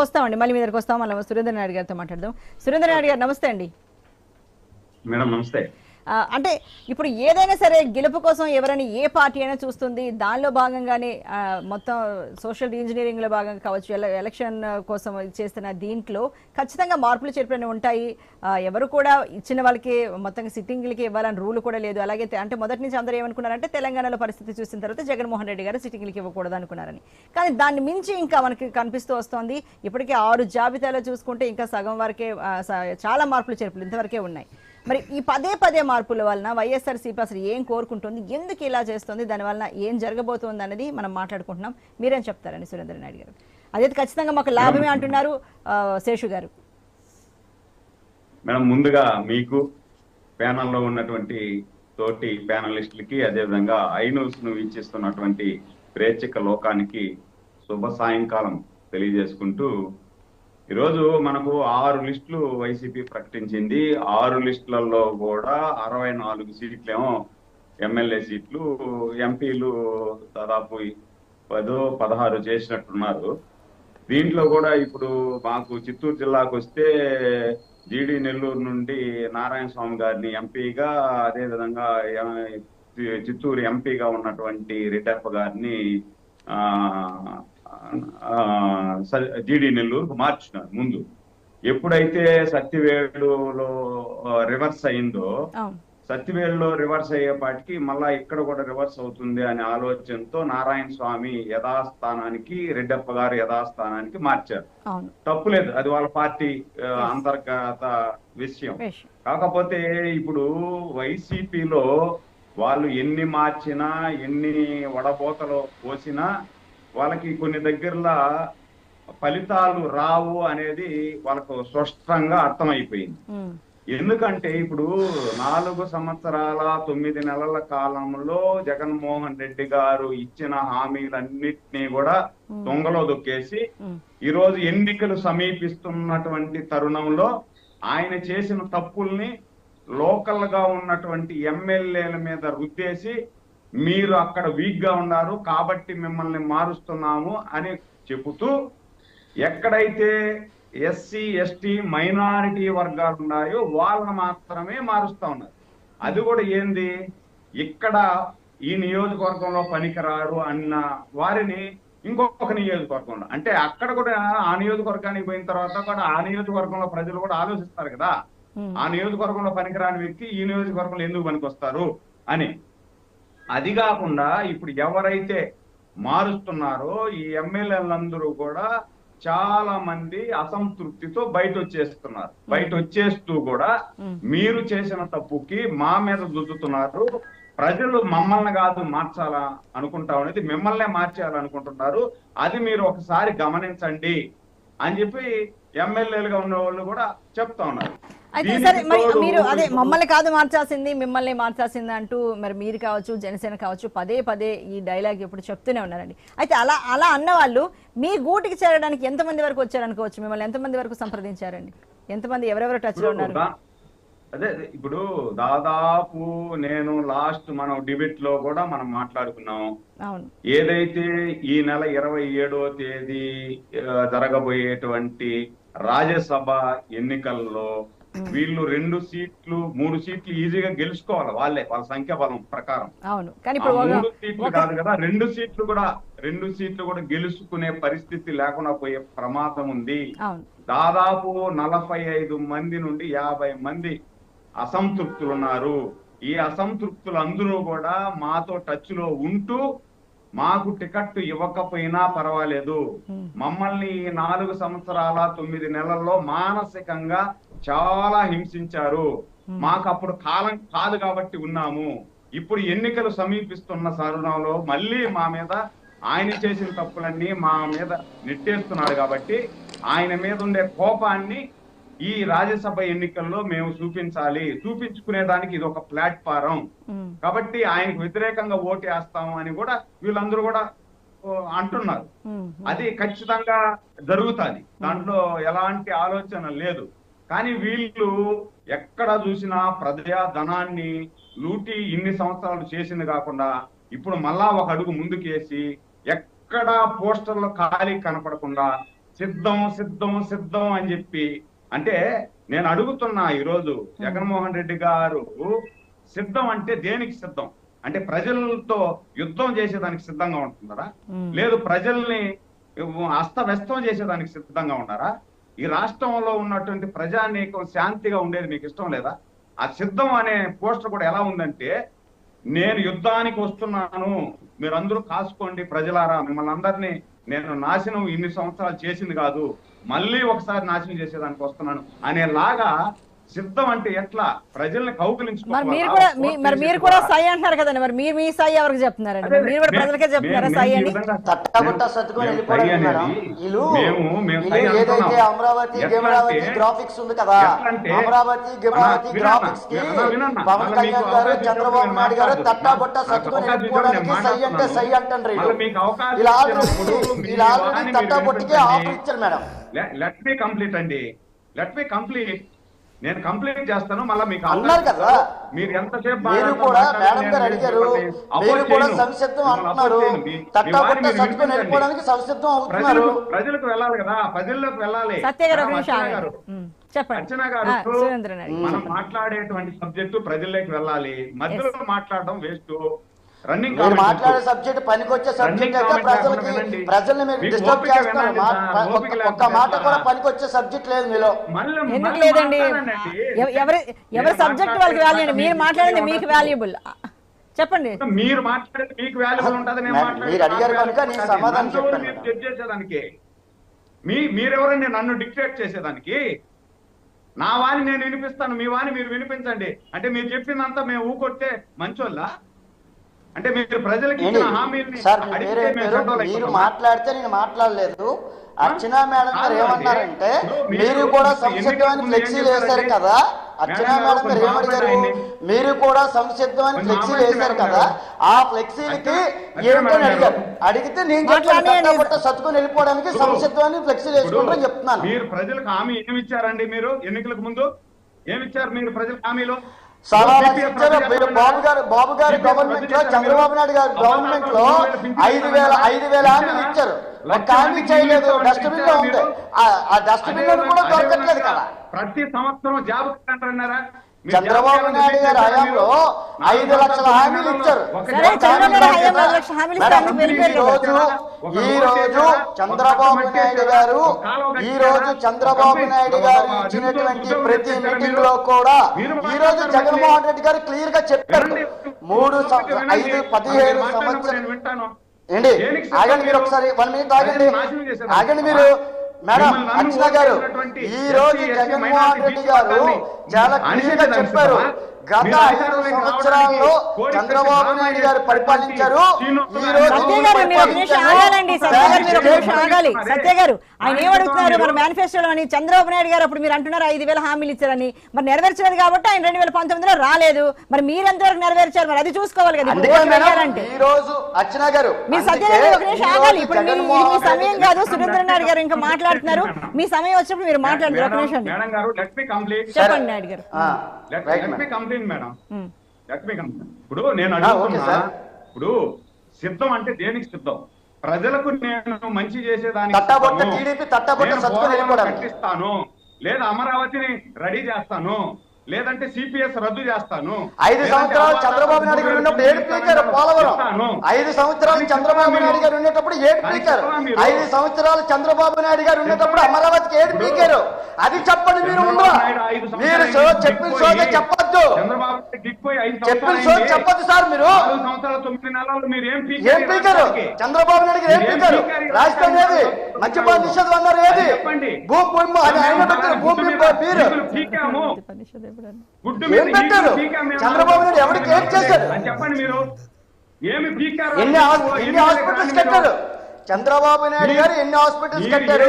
వస్తామండి. మళ్ళీ మీ దగ్గరకు వస్తాం. మళ్ళీ సురేంద్ర నాయుడు గారితో మాట్లాడదాం. సురేంద్ర నాయుడు గారు నమస్తే అండి. మేడం నమస్తే. అంటే ఇప్పుడు ఏదైనా సరే గెలుపు కోసం ఎవరైనా ఏ పార్టీ అయినా చూస్తుంది దానిలో భాగంగానే మొత్తం సోషల్ ఇంజనీరింగ్లో భాగంగా కావచ్చు ఎలక్షన్ కోసం చేస్తున్న దీంట్లో ఖచ్చితంగా మార్పులు చేర్పులు ఉంటాయి. ఎవరు కూడా ఇచ్చిన వాళ్ళకి మొత్తంగా సిట్టింగ్లకి ఇవ్వాలని రూల్ కూడా లేదు. అలాగే అంటే మొదటి నుంచి అందరూ ఏమనుకున్నారంటే తెలంగాణలో పరిస్థితి చూసిన తర్వాత జగన్మోహన్ రెడ్డి గారు సిట్టింగ్లకి ఇవ్వకూడదు అనుకున్నారని. కానీ దాన్ని మించి ఇంకా మనకి కనిపిస్తూ వస్తోంది. ఇప్పటికే ఆరు జాబితాలో చూసుకుంటే ఇంకా సగం వరకే చాలా మార్పులు చేర్పులు ఇంతవరకే ఉన్నాయి. మరి ఈ పదే పదే మార్పుల వలన వైఎస్ఆర్సీపీ అసలు ఏం కోరుకుంటుంది? ఎందుకు ఇలా చేస్తుంది? దానివల్ల ఏం జరగబోతోంది అనేది మనం మాట్లాడుకుంటున్నాం. మీరేం చెప్తారండి సురేంద్ర నాయుడు గారు? అదైతే ఖచ్చితంగా మాకు లాభమే అంటున్నారు శేషు గారు. మేడం ముందుగా మీకు ప్యానల్లో ఉన్నటువంటి తోటి ప్యానలిస్టులకి అదేవిధంగా ఐ న్యూస్ను వీక్షిస్తున్నటువంటి ప్రేక్షక లోకానికి శుభ సాయంకాలం తెలియజేసుకుంటూ ఈరోజు మనకు ఆరు లిస్టులు వైసీపీ ప్రకటించింది. ఆరు లిస్టులలో కూడా అరవై నాలుగు సీట్లేమో ఎమ్మెల్యే సీట్లు ఎంపీలు దాదాపు పదో పదహారు చేసినట్టున్నారు. దీంట్లో కూడా ఇప్పుడు మాకు చిత్తూరు జిల్లాకు వస్తే జీడి నెల్లూరు నుండి నారాయణ స్వామి గారిని ఎంపీగా అదేవిధంగా చిత్తూరు ఎంపీగా ఉన్నటువంటి రిటర్ప గారిని ఆ జీడి నెల్లూరు మార్చినారు ముందు. ఎప్పుడైతే సత్యవేడులో రివర్స్ అయిందో సత్యవేలులో రివర్స్ అయ్యేపాటికి మళ్ళా ఇక్కడ కూడా రివర్స్ అవుతుంది అనే ఆలోచనతో నారాయణ స్వామి యథాస్థానానికి రెడ్డప్ప గారు యథాస్థానానికి మార్చారు. తప్పులేదు అది వాళ్ళ పార్టీ అంతర్గత విషయం. వేష్. కాకపోతే ఇప్పుడు వైసీపీలో వాళ్ళు ఎన్ని మార్చినా ఎన్ని వడబోతలు పోసినా వాళ్ళకి కొన్ని దగ్గరలో ఫలితాలు రావు అనేది వాళ్ళకు స్పష్టంగా అర్థమైపోయింది. ఎందుకంటే ఇప్పుడు నాలుగు సంవత్సరాల తొమ్మిది నెలల కాలంలో జగన్మోహన్ రెడ్డి గారు ఇచ్చిన హామీలన్నిటినీ కూడా దొంగలో దొక్కేసి ఉమ్, ఈ రోజు ఎన్నికలు సమీపిస్తున్నటువంటి తరుణంలో ఆయన చేసిన తప్పుల్ని లోకల్గా ఉన్నటువంటి ఎమ్మెల్యేల మీద రుద్దేసి మీరు అక్కడ వీక్గా ఉన్నారు కాబట్టి మిమ్మల్ని మారుస్తున్నాము అని చెబుతూ ఎక్కడైతే ఎస్సీ ఎస్టీ మైనారిటీ వర్గాలు ఉన్నాయో వాళ్ళని మాత్రమే మారుస్తా ఉన్నారు. అది కూడా ఏంది? ఇక్కడ ఈ నియోజకవర్గంలో పనికిరారు అన్న వారిని ఇంకొక నియోజకవర్గంలో. అంటే అక్కడ కూడా ఆ నియోజకవర్గానికి పోయిన తర్వాత కూడా ఆ నియోజకవర్గంలో ప్రజలు కూడా ఆలోచిస్తారు కదా. ఆ నియోజకవర్గంలో పనికిరాని వ్యక్తి ఈ నియోజకవర్గంలో ఎందుకు పనికొస్తారు అని. అది కాకుండా ఇప్పుడు ఎవరైతే మారుస్తున్నారో ఈ ఎమ్మెల్యేలందరూ కూడా చాలా మంది అసంతృప్తితో బయట వచ్చేస్తున్నారు బయట వచ్చేస్తూ కూడా మీరు చేసిన తప్పుకి మా మీద దుద్దుతున్నారు ప్రజలు మమ్మల్ని కాదు మార్చాలా అనుకుంటా అనేది మిమ్మల్నే మార్చేయాలనుకుంటున్నారు అది మీరు ఒకసారి గమనించండి అని చెప్పి ఎమ్మెల్యేలుగా ఉన్న వాళ్ళు కూడా చెప్తా ఉన్నారు. అయితే సరే మరి మీరు అదే మమ్మల్ని కాదు మార్చాల్సింది మిమ్మల్ని మార్చాల్సింది అంటూ మరి మీరు కావచ్చు జనసేన కావచ్చు పదే పదే ఈ డైలాగ్ ఇప్పుడు చెప్తూనే ఉన్నారండి. అయితే అలా అలా అన్న వాళ్ళు మీ గూటికి చేరడానికి ఎంతమంది వరకు వచ్చారనుకోవచ్చు? మిమ్మల్ని ఎంతమంది వరకు సంప్రదించారండి? ఎంతమంది ఎవరెవరు టచ్లో ఉన్నారు? అదే ఇప్పుడు దాదాపు నేను లాస్ట్ మనం డిబేట్లో కూడా మనం మాట్లాడుకున్నాం. ఏదైతే ఈ నెల ఇరవై ఏడవ తేదీ జరగబోయేటువంటి రాజ్యసభ ఎన్నికల్లో వీళ్ళు రెండు సీట్లు మూడు సీట్లు ఈజీగా గెలుచుకోవాలి వాళ్ళే వాళ్ళ సంఖ్యాబలం ప్రకారం. అవును. కానీ మూడు సీట్లు కాదు కదా రెండు సీట్లు కూడా రెండు సీట్లు కూడా గెలుచుకునే పరిస్థితి లేకుండా పోయే ప్రమాదం ఉంది. దాదాపు నలభై ఐదు మంది నుండి యాభై మంది అసంతృప్తులు ఉన్నారు. ఈ అసంతృప్తులు అందరూ కూడా మాతో టచ్లో ఉంటూ మాకు టికెట్ ఇవ్వకపోయినా పర్వాలేదు. మమ్మల్ని ఈ నాలుగు సంవత్సరాల తొమ్మిది నెలల్లో మానసికంగా చాలా హింసించారు. మాకు అప్పుడు కాలం కాదు కాబట్టి ఉన్నాము. ఇప్పుడు ఎన్నికలు సమీపిస్తున్న తరుణంలో మళ్ళీ మా మీద ఆయన చేసిన తప్పులన్నీ మా మీద నెట్టేస్తున్నాడు కాబట్టి ఆయన మీద ఉండే కోపాన్ని ఈ రాజ్యసభ ఎన్నికల్లో మేము చూపించాలి. చూపించుకునే దానికి ఇది ఒక ప్లాట్ఫారం. కాబట్టి ఆయనకు వ్యతిరేకంగా ఓటేస్తాము అని కూడా వీళ్ళందరూ కూడా అంటున్నారు. అది ఖచ్చితంగా జరుగుతుంది. దాంట్లో ఎలాంటి ఆలోచన లేదు. కానీ వీళ్ళు ఎక్కడ చూసినా ప్రజా ధనాన్ని లూటి ఇన్ని సంవత్సరాలు చేసింది కాకుండా ఇప్పుడు మళ్ళా ఒక అడుగు ముందుకేసి ఎక్కడ పోస్టర్లో ఖాళీ కనపడకుండా సిద్ధం సిద్ధం సిద్ధం అని చెప్పి అంటే నేను అడుగుతున్నా ఈరోజు జగన్మోహన్ రెడ్డి గారు సిద్ధం అంటే దేనికి సిద్ధం? అంటే ప్రజలతో యుద్ధం చేసేదానికి సిద్ధంగా ఉంటున్నారా. లేదు ప్రజల్ని అస్తవ్యస్తం చేసేదానికి సిద్ధంగా ఉన్నారా? ఈ రాష్ట్రంలో ఉన్నటువంటి ప్రజానీకం శాంతిగా ఉండేది మీకు ఇష్టం లేదా? ఆ సిద్ధం అనే పోస్టర్ కూడా ఎలా ఉందంటే నేను యుద్ధానికి వస్తున్నాను మీరందరూ కాసుకోండి ప్రజలారా మిమ్మల్ని అందరినీ నేను నాశనం ఇన్ని సంవత్సరాలు చేసింది కాదు మళ్ళీ ఒకసారి నాశనం చేసేదానికి వస్తున్నాను అనేలాగా సిద్ధం అంటే ఎట్లా? ప్రజల్ని మరి కౌగులించుకోవాలా? మీరు కూడా మరి మీరు కూడా సై అంటున్నారు కదండి. మరి మీరు మీ సై ఎవరికి చెప్తున్నారండి? అదే, మీరు కూడా ప్రజలకే చెప్తున్నారా సై అని? మేము- మేము ఏదైతే. అమరావతి గ్రాఫిక్స్ ఉంది కదా? అమరావతి గ్రాఫిక్స్కి. పవన్ కళ్యాణ్ గారు చంద్రబాబు నాయుడు గారు. సర్దుకొని వెళ్ళిపోవడానికి సై అంటే సై అంటారు ఆల్రెడీ ఆల్రెడీ. ఆఫర్ ఇచ్చారు మేడం. లెట్ మీ కంప్లీట్ అండి. Let me complete. నేను కంప్లీట్ చేస్తాను మళ్ళీ మీకు అన్నారు కదా. మీరు ఎంతసేపు మీరు కూడా. మేడం గారు అడిగారు. మీరు కూడా. సంసిద్ధం అంటున్నారు. తట్టబుట్ట. వెళ్ళిపోవడానికి సంసిద్ధం అవుతున్నారు ప్రజలకు వెళ్ళాలి కదా ప్రజల్లోకి వెళ్ళాలి. అర్చన గారు. మనం మాట్లాడేటువంటి సబ్జెక్టు ప్రజల్లోకి వెళ్ళాలి. మధ్యలో మాట్లాడడం వేస్ట్ రన్నింగ్ మీరు మాట్లాడే సబ్జెక్ట్ పనికొచ్చే సబ్జెక్ట్ అయితే ప్రజలకి ప్రజల్ని మీరు డిస్టర్బ్ చేస్తున్నారు. ఒక్క- మాట కూడా పనికొచ్చే సబ్జెక్ట్ లేదు మీలో. ఎందుకు లేదండి? ఎవ- ఎవరి ఎవరి సబ్జెక్ట్ వాళ్ళకి వాల్యూ అండి? మీరు మాట్లాడింది మీకు వాల్యుబుల్ చెప్పండి. మీరు మాట్లాడేది మీకు వాల్యుబుల్ ఉంటుంది నేను మీరు అడిగారు నాకు కనుక నేను సమాధానం చెప్పాను. జడ్జ్ చేసేదానికి మీ మీరెవరండి నన్ను డిక్టేట్ చేసేదానికి? నా వాణి నేను వినిపిస్తాను మీ వాణి మీరు వినిపించండి. అంటే మీరు చెప్పిందంతా మేము ఊకొట్టే మంచోళ్ళ? అంటే మీరు ప్రజలకు సార్ మీరు? మాట్లాడితే నేను మాట్లాడలేదు అర్చనా మేడం గారు ఏమన్నారంటే మీరు కూడా సంసిద్ధమని ఫ్లెక్సీ వేశారు? కదా అర్చనా మేడం గారు ఏమడిగారు. మీరు కూడా సంసిద్ధమని ఫ్లెక్సీ వేశారు కదా. ఆ ఫ్లెక్సీలకి అర్చనా ఏమిటని అడిగారు గారు. అడిగితే నేను చెప్పాను సత్తుకొని వెళ్ళిపోవడానికి సంసిద్ధమని ఫ్లెక్సీలు వేసుకుంటారని చెప్తున్నాను మీరు ప్రజలకు హామీ ఏమి ఇచ్చారండి మీరు ఎన్నికలకు ముందు ఏమి ఇచ్చారు మీరు ప్రజలకు హామీలో మీరు. బాబు గారు బాబు గారి గవర్నమెంట్లో. చంద్రబాబు నాయుడు గారి గవర్నమెంట్లో ఐదు వేల ఐదు వేల హామీలు ఇచ్చారు. ఒక హామీ చేయలేదు. డస్ట్బిన్లో ఉంది. ఆ- డస్ట్బిన్ కూడా దొరకట్లేదు కదా. ప్రతి సంవత్సరం జాబ్ అంటారన్నారా చంద్రబాబు నాయుడు గారి హయాంలో ఐదు లక్షల హామీలు ఇచ్చారు ఈ రోజు? చంద్రబాబు నాయుడు? గారు ఈ? రోజు చంద్రబాబు నాయుడు గారు ఇచ్చినటువంటి ప్రతి మీటింగ్? లో కూడా ఈ రోజు జగన్మోహన్ రెడ్డి గారు క్లియర్గా చెప్పారు. మూడు. ఐదు పదిహేడు సంవత్సరాలు ఏంటి ఆగండి మీరు ఒకసారి వన్ మినిట్ ఆగండి. ఆగండి మీరు మేడం అర్చన గారు ఈ రోజు జగన్మోహన్ రెడ్డి గారు చాలా క్లియర్గా చెప్పారు? గత ఐదు సంవత్సరాల్లో చంద్రబాబు నాయుడు గారు పరిపాలించారు. ఈ రోజు సత్య గారు మీరు ఒక నిమిషం ఆగాలండి. సత్య గారు మీరు ఒక నిమిషం ఆగాలి. సత్య గారు ఆయన ఏం అడుగుతున్నారు మన మేనిఫెస్టోలో అని చంద్రబాబు నాయుడు గారు అప్పుడు మీరు అంటున్నారు ఐదు వేల హామీలు ఇచ్చారని. మరి నెరవేర్చలేదు కాబట్టి ఆయన రెండు వేల పంతొమ్మిదిలో రాలేదు. మరి మీరు ఎంతవరకు నెరవేర్చారు? మరి అది చూసుకోవాలి కదా. ఈ రోజు అర్చన గారు మీ ఒక నిమిషం ఆగాలి. ఇప్పుడు మీ సమయం కాదు. సురేంద్ర నాయుడు గారు ఇంకా మాట్లాడుతున్నారు. మీ సమయం వచ్చినప్పుడు మీరు మాట్లాడతారు ఒక నిమిషం అండి. మేడం గారు లెట్ మీ కంప్లీట్ చెప్పండి నాయుడు గారు. మీ మేడం. ఇప్పుడు నేను అడుగుతున్నా. ఇప్పుడు సిద్ధం అంటే దేనికి సిద్ధం ప్రజలకు నేను మంచి చేసేదానికి. కట్టిస్తాను లేదా అమరావతిని రెడీ చేస్తాను లేదంటే సిపిఎస్ రద్దు చేస్తాను. ఐదు సంవత్సరాలు చంద్రబాబు నాయుడు గారు ఉన్నప్పుడు ఏడు పీకారు పోలవరం. ఐదు సంవత్సరాలు చంద్రబాబు నాయుడు గారు ఉండేటప్పుడు ఏడు పీకారు? ఐదు సంవత్సరాలు చంద్రబాబు నాయుడు గారు ఉండేటప్పుడు అమరావతికి ఏడు పీకారు. అది చెప్పండి మీరు మీరు చెప్పిన సోద చెప్పొద్దు. చెప్పిన సంవత్సరాలు సోద. చెప్పొద్దు సార్ మీరు. నాలుగు సంవత్సరాలు తొమ్మిది నెలలు మీరు ఏం పీకారు? చంద్రబాబు నాయుడు గారు ఏం పీకారు? రాజధాని ఏది? మద్యపాన నిషేధం అన్నారు ఏది? చెప్పండి. భూమి భూమి మీరు మీద. చంద్రబాబు నాయుడు ఎవరికి ఏం చేశారు? అని చెప్పండి మీరు. ఏమి పీకారు? ఎన్ని హాస్- ఎన్ని హాస్పిటల్స్ కట్టారు చంద్రబాబు నాయుడు గారు ఎన్ని హాస్పిటల్స్ కట్టారు?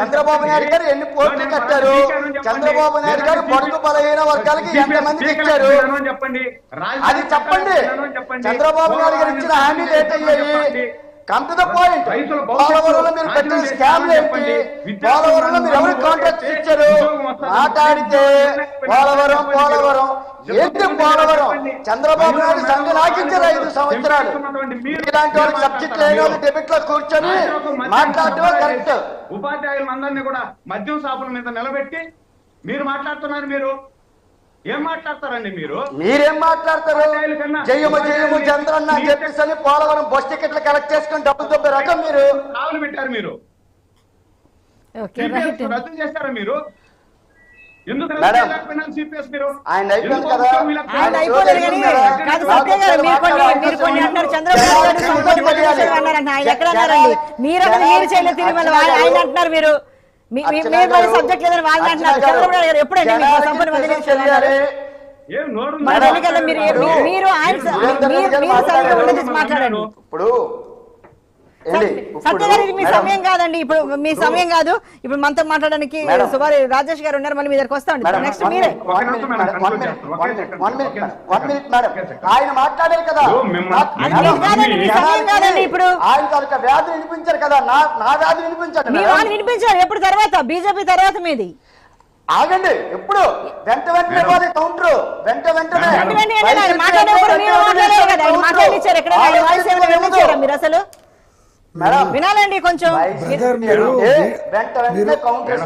చంద్రబాబు నాయుడు గారు ఎన్ని పోర్టులు కట్టారు? చంద్రబాబు నాయుడు గారు పొడుగు బలహీన వర్గాలకి ఎంత మందికి ఇచ్చారు? చెప్పండి. అది చెప్పండి. చంద్రబాబు నాయుడు గారు ఇచ్చిన హామీలు ఏంటయ్యాయి కమ్ టు ద పాయింట్ పోలవరంలో మీరు పెట్టిన స్కామ్లు ఏంటి? పోలవరంలో మీరు ఎవరికి కాంట్రాక్ట్ ఇచ్చారు మాట్లాడితే పోలవరం పోలవరం. ఏంటి పోలవరం? చంద్రబాబు నాయుడు సంఘ నాకించారు ఐదు సంవత్సరాలు. ఇలాంటి వాళ్ళకి సబ్జెక్ట్ లేని వాళ్ళు డెబిట్లో కూర్చొని మాట్లాడటం కరెక్ట్ ఉపాధ్యాయులందరినీ కూడా మద్యం షాపుల మీద నిలబెట్టి మీరు మాట్లాడుతున్నారు మీరు. ఏం మాట్లాడతారండి మీరు? మీరేం మాట్లాడతారు? జయము జయము చంద్రన్న అని చెప్పేసి పోలవరం బస్ టికెట్లు కలెక్ట్ చేసుకుని డబ్బులు దొబ్బే రకం మీరు. కావులు పెట్టారు మీరు. రద్దు చేస్తారా మీరు? మీరు? గారు మీరు. సబ్జెక్ట్ లేదని వాళ్ళు అంటున్నారు. చంద్రబాబు నాయుడు గారు ఎప్పుడండి మీకు సంపూర్ణ మరి ఆయన మాట్లాడండి. ఇప్పుడు ఏంటి? సత్య ఇప్పుడు గారు ఇది మీ సమయం కాదండి. ఇప్పుడు మీ సమయం కాదు. ఇప్పుడు మనతో మాట్లాడడానికి. సుమారు రాజేష్ గారు ఉన్నారు. మళ్ళీ మీ దగ్గరకు వస్తామండి. మేడం, నెక్స్ట్ మీరే. ఆయన మాట్లాడారు కదా. ఇప్పుడు. ఆయన తాలూకా వ్యాధి వినిపించారు కదా నా నా వ్యాధి వినిపించాడు మీ. వాళ్ళు వినిపించారు ఎప్పుడు తర్వాత? బీజేపీ తర్వాత మీది. ఆగండి ఎప్పుడు? వెంట వెంటనే. పోతే కౌంటర్. వెంట వెంటనే. మీరు కదా. అసలు? వినాలండి కొంచెం. వెంట వెంటనే కౌంటర్.